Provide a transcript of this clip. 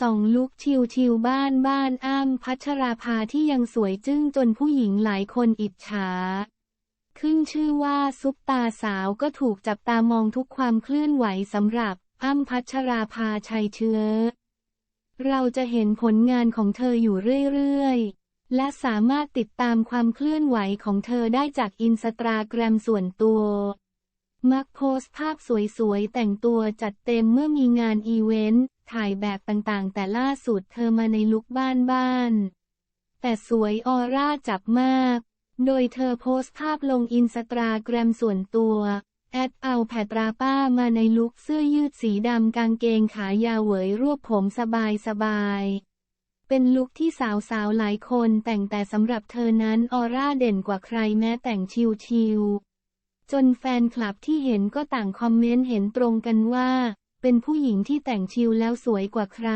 สองลุกชิวชิวบ้านบ้านอ้ำพัชราภาที่ยังสวยจึ้งจนผู้หญิงหลายคนอิจฉา ขึ้นชื่อว่าซุปตาสาวก็ถูกจับตามองทุกความเคลื่อนไหวสำหรับอ้ำพัชราภาชัยเชื้อ เราจะเห็นผลงานของเธออยู่เรื่อยๆ และสามารถติดตามความเคลื่อนไหวของเธอได้จากอินสตาแกรมส่วนตัว มักโพสภาพสวยๆ แต่งตัวจัดเต็มเมื่อมีงานอีเวนต์ ถ่ายแบบต่างๆ แต่ล่าสุดเธอมาในลุคบ้านๆแต่สวยออร่าจับมาก โดยเธอโพสต์ภาพลงอินสตาแกรมส่วนตัวแอดเอาแผดราป้ามาในลุคเสื้อยืดสีดำกางเกงขายาวเหวยรวบผมสบายสบาย เป็นลุคที่สาวๆหลายคนแต่งแต่สำหรับเธอนั้นออร่าเด่นกว่าใครแม้แต่งชิวๆจนแฟนคลับที่เห็นก็ต่างคอมเมนต์เห็นตรงกันว่า เป็นผู้หญิงที่แต่งชิวแล้วสวยกว่าใคร